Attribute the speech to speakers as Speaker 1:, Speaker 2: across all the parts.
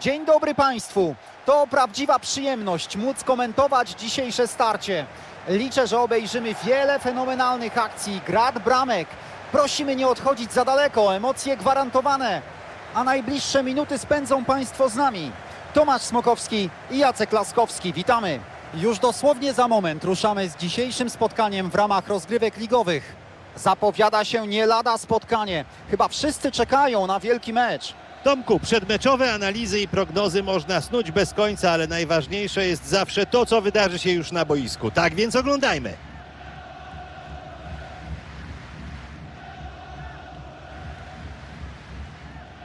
Speaker 1: Dzień dobry Państwu. To prawdziwa przyjemność móc komentować dzisiejsze starcie. Liczę, że obejrzymy wiele fenomenalnych akcji, grad bramek. Prosimy nie odchodzić za daleko, emocje gwarantowane. A najbliższe minuty spędzą Państwo z nami. Tomasz Smokowski i Jacek Laskowski. Witamy. Już dosłownie za moment ruszamy z dzisiejszym spotkaniem w ramach rozgrywek ligowych. Zapowiada się nie lada spotkanie. Chyba wszyscy czekają na wielki mecz.
Speaker 2: Tomku, przedmeczowe analizy i prognozy można snuć bez końca, ale najważniejsze jest zawsze to, co wydarzy się już na boisku. Tak więc oglądajmy.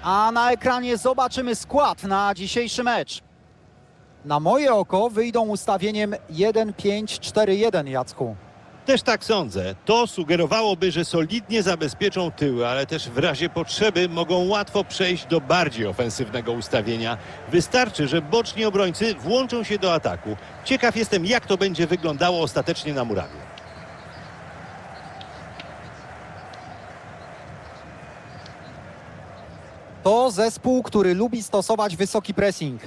Speaker 1: A na ekranie zobaczymy skład na dzisiejszy mecz. Na moje oko wyjdą ustawieniem 1-5-4-1, Jacku.
Speaker 2: Też tak sądzę. To sugerowałoby, że solidnie zabezpieczą tyły, ale też w razie potrzeby mogą łatwo przejść do bardziej ofensywnego ustawienia. Wystarczy, że boczni obrońcy włączą się do ataku. Ciekaw jestem, jak to będzie wyglądało ostatecznie na murawie.
Speaker 1: To zespół, który lubi stosować wysoki pressing.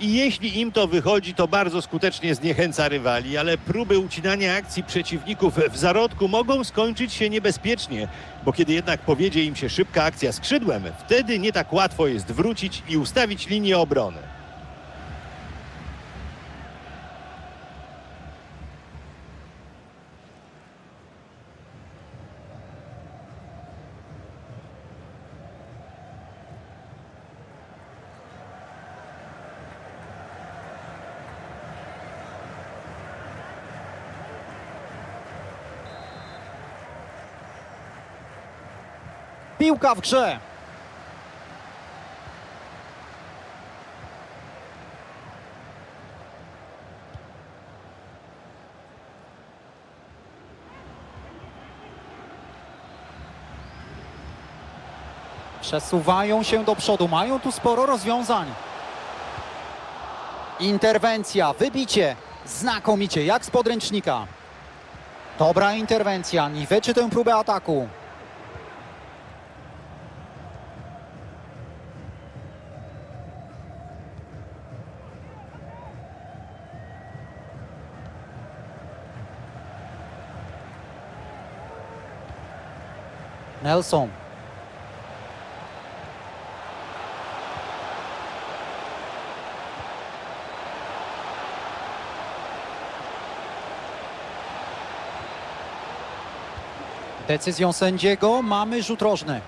Speaker 2: I jeśli im to wychodzi, to bardzo skutecznie zniechęca rywali, ale próby ucinania akcji przeciwników w zarodku mogą skończyć się niebezpiecznie, bo kiedy jednak powiedzie im się szybka akcja skrzydłem, wtedy nie tak łatwo jest wrócić i ustawić linię obrony.
Speaker 1: Piłka w grze. Przesuwają się do przodu, mają tu sporo rozwiązań. Interwencja, wybicie, znakomicie, jak z podręcznika. Dobra interwencja, niweczy tę próbę ataku. Nelson. Decyzją sędziego mamy rzut rożny.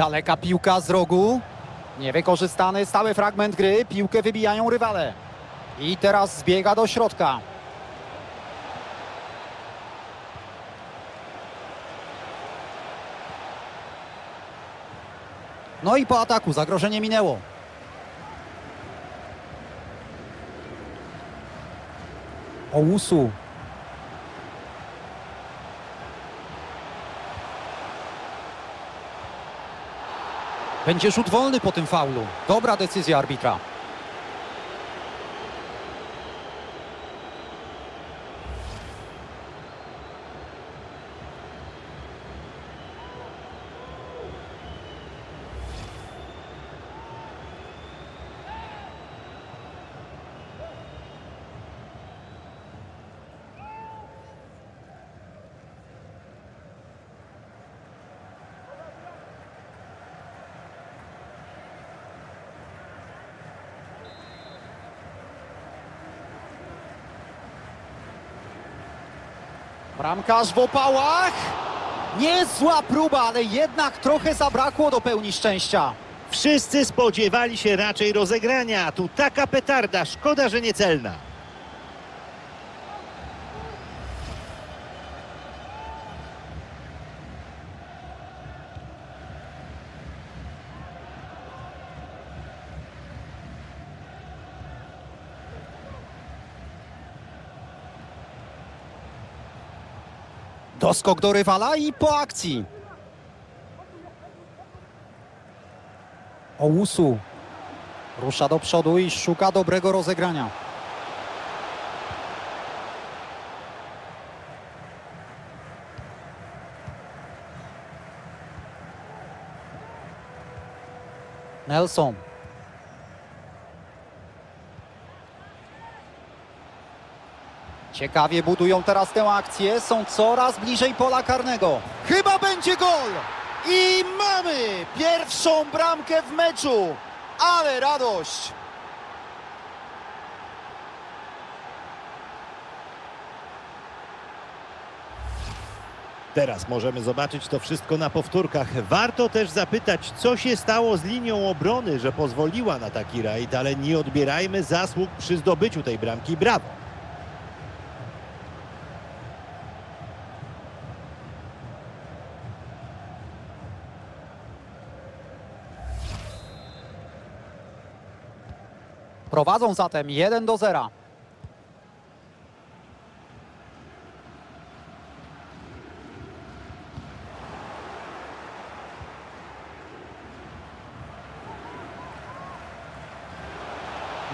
Speaker 1: Daleka piłka z rogu. Niewykorzystany stały fragment gry. Piłkę wybijają rywale. I teraz zbiega do środka. No i po ataku zagrożenie minęło. Ousu. Będzie rzut wolny po tym faulu. Dobra decyzja arbitra. Bramkarz w opałach. Niezła próba, ale jednak trochę zabrakło do pełni szczęścia.
Speaker 2: Wszyscy spodziewali się raczej rozegrania, tu taka petarda, szkoda, że niecelna.
Speaker 1: Doskok do rywala i po akcji. Ousu rusza do przodu i szuka dobrego rozegrania. Nelson. Ciekawie budują teraz tę akcję, są coraz bliżej pola karnego. Chyba będzie gol! I mamy pierwszą bramkę w meczu! Ale radość!
Speaker 2: Teraz możemy zobaczyć to wszystko na powtórkach. Warto też zapytać, co się stało z linią obrony, że pozwoliła na taki rajd, ale nie odbierajmy zasług przy zdobyciu tej bramki. Brawo!
Speaker 1: Prowadzą zatem 1 do 0.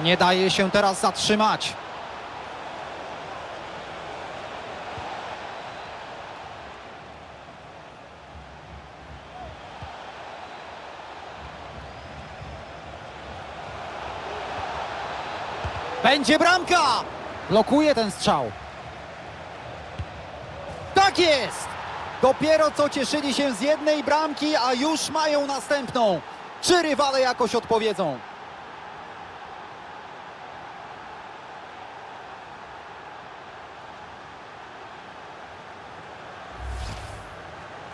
Speaker 1: Nie daje się teraz zatrzymać. Będzie bramka! Blokuje ten strzał. Tak jest! Dopiero co cieszyli się z jednej bramki, a już mają następną. Czy rywale jakoś odpowiedzą?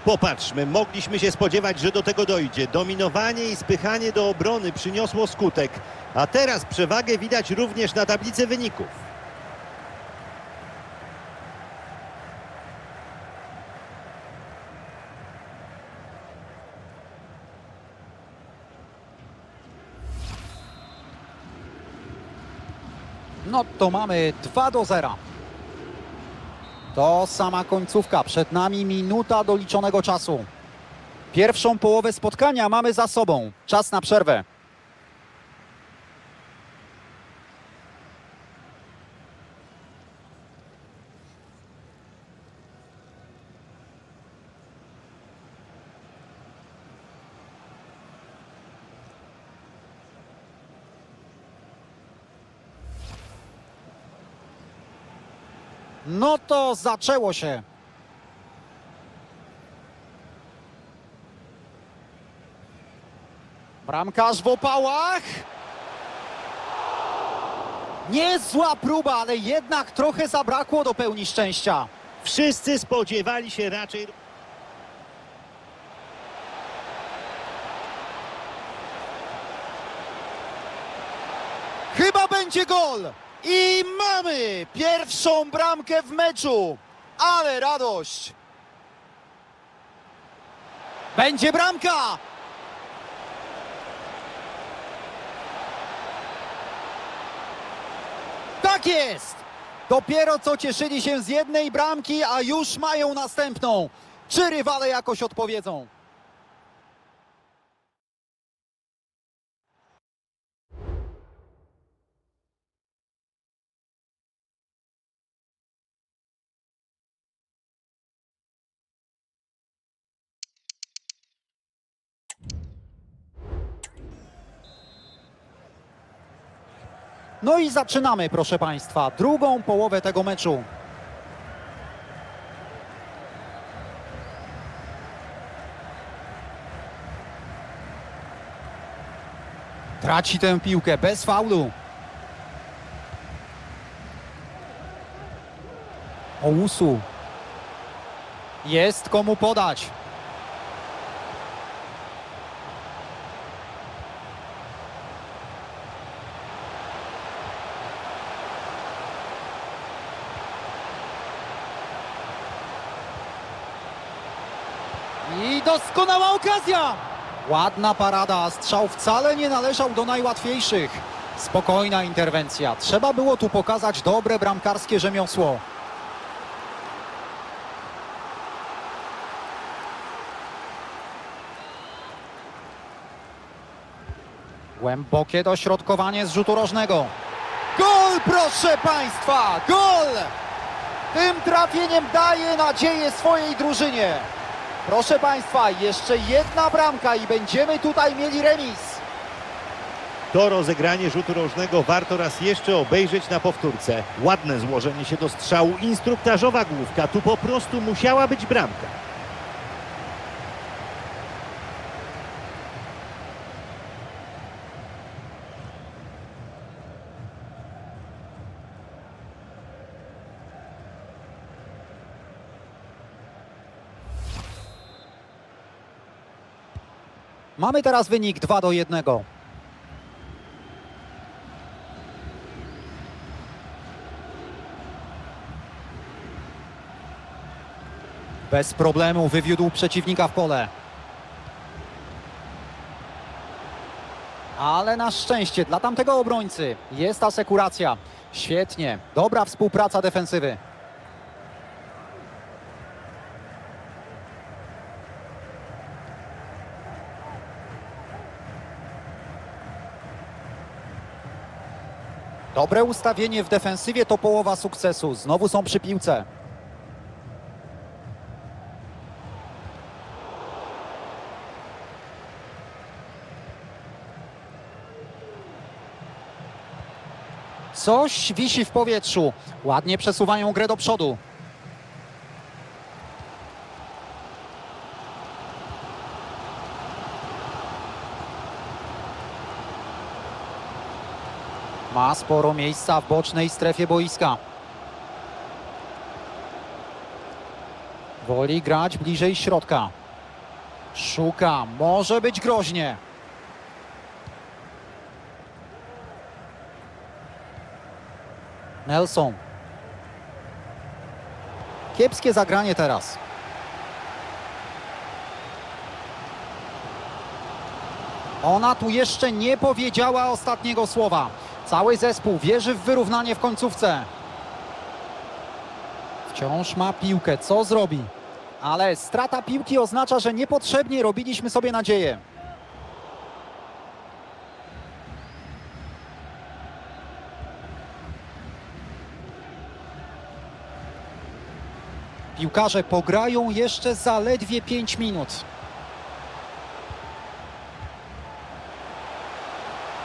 Speaker 2: Popatrzmy, mogliśmy się spodziewać, że do tego dojdzie. Dominowanie i spychanie do obrony przyniosło skutek, a teraz przewagę widać również na tablicy wyników.
Speaker 1: No to mamy 2 do 0. To sama końcówka. Przed nami minuta doliczonego czasu. Pierwszą połowę spotkania mamy za sobą. Czas na przerwę. No to zaczęło się. Bramkarz w opałach. Niezła próba, ale jednak trochę zabrakło do pełni szczęścia.
Speaker 2: Wszyscy spodziewali się raczej...
Speaker 1: Chyba będzie gol! I mamy pierwszą bramkę w meczu! Ale radość! Będzie bramka! Tak jest! Dopiero co cieszyli się z jednej bramki, a już mają następną. Czy rywale jakoś odpowiedzą? No i zaczynamy, proszę Państwa, drugą połowę tego meczu. Traci tę piłkę bez faulu. Ousu. Jest komu podać. I doskonała okazja! Ładna parada, strzał wcale nie należał do najłatwiejszych. Spokojna interwencja. Trzeba było tu pokazać dobre bramkarskie rzemiosło. Głębokie dośrodkowanie z rzutu rożnego. Gol, proszę Państwa! Gol! Tym trafieniem daje nadzieję swojej drużynie. Proszę Państwa, jeszcze jedna bramka i będziemy tutaj mieli remis.
Speaker 2: To rozegranie rzutu rożnego warto raz jeszcze obejrzeć na powtórce. Ładne złożenie się do strzału, instruktażowa główka. Tu po prostu musiała być bramka.
Speaker 1: Mamy teraz wynik 2 do 1. Bez problemu wywiódł przeciwnika w pole. Ale na szczęście dla tamtego obrońcy jest asekuracja. Świetnie, dobra współpraca defensywy. Dobre ustawienie w defensywie to połowa sukcesu. Znowu są przy piłce. Coś wisi w powietrzu. Ładnie przesuwają grę do przodu. Sporo miejsca w bocznej strefie boiska. Woli grać bliżej środka. Szuka, może być groźnie. Nelson. Kiepskie zagranie teraz. Ona tu jeszcze nie powiedziała ostatniego słowa. Cały zespół wierzy w wyrównanie w końcówce. Wciąż ma piłkę. Co zrobi? Ale strata piłki oznacza, że niepotrzebnie robiliśmy sobie nadzieję. Piłkarze pograją jeszcze zaledwie 5 minut.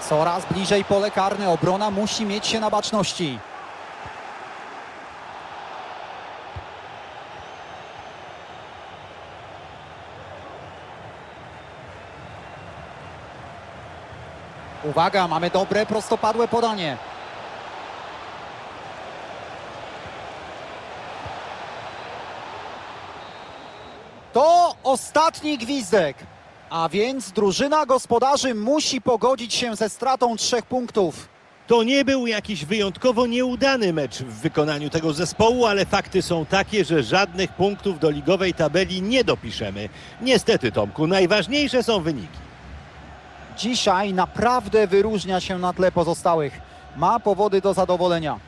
Speaker 1: Coraz bliżej pole karne. Obrona musi mieć się na baczności. Uwaga, mamy dobre, prostopadłe podanie. To ostatni gwizdek. A więc drużyna gospodarzy musi pogodzić się ze stratą trzech punktów.
Speaker 2: To nie był jakiś wyjątkowo nieudany mecz w wykonaniu tego zespołu, ale fakty są takie, że żadnych punktów do ligowej tabeli nie dopiszemy. Niestety, Tomku, najważniejsze są wyniki.
Speaker 1: Dzisiaj naprawdę wyróżnia się na tle pozostałych. Ma powody do zadowolenia.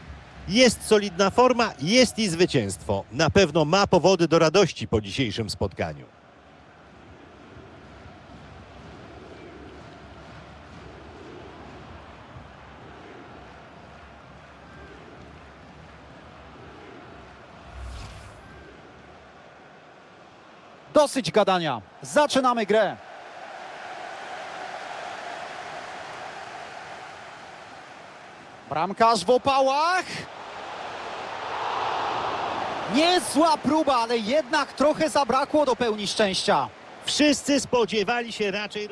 Speaker 2: Jest solidna forma, jest i zwycięstwo. Na pewno ma powody do radości po dzisiejszym spotkaniu.
Speaker 1: Dosyć gadania. Zaczynamy grę. Bramkarz w opałach. Niezła próba, ale jednak trochę zabrakło do pełni szczęścia.
Speaker 2: Wszyscy spodziewali się raczej.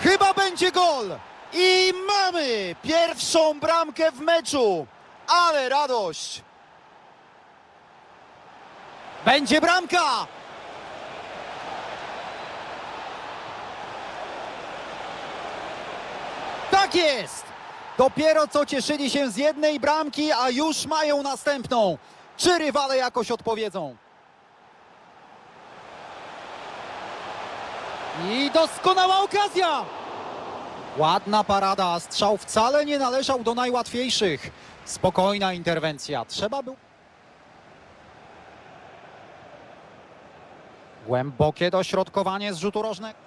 Speaker 1: Chyba będzie gol. I mamy pierwszą bramkę w meczu. Ale radość. Będzie bramka. Tak jest. Dopiero co cieszyli się z jednej bramki, a już mają następną. Czy rywale jakoś odpowiedzą? I doskonała okazja! Ładna parada, strzał wcale nie należał do najłatwiejszych. Spokojna interwencja, trzeba był... Głębokie dośrodkowanie z rzutu rożnego.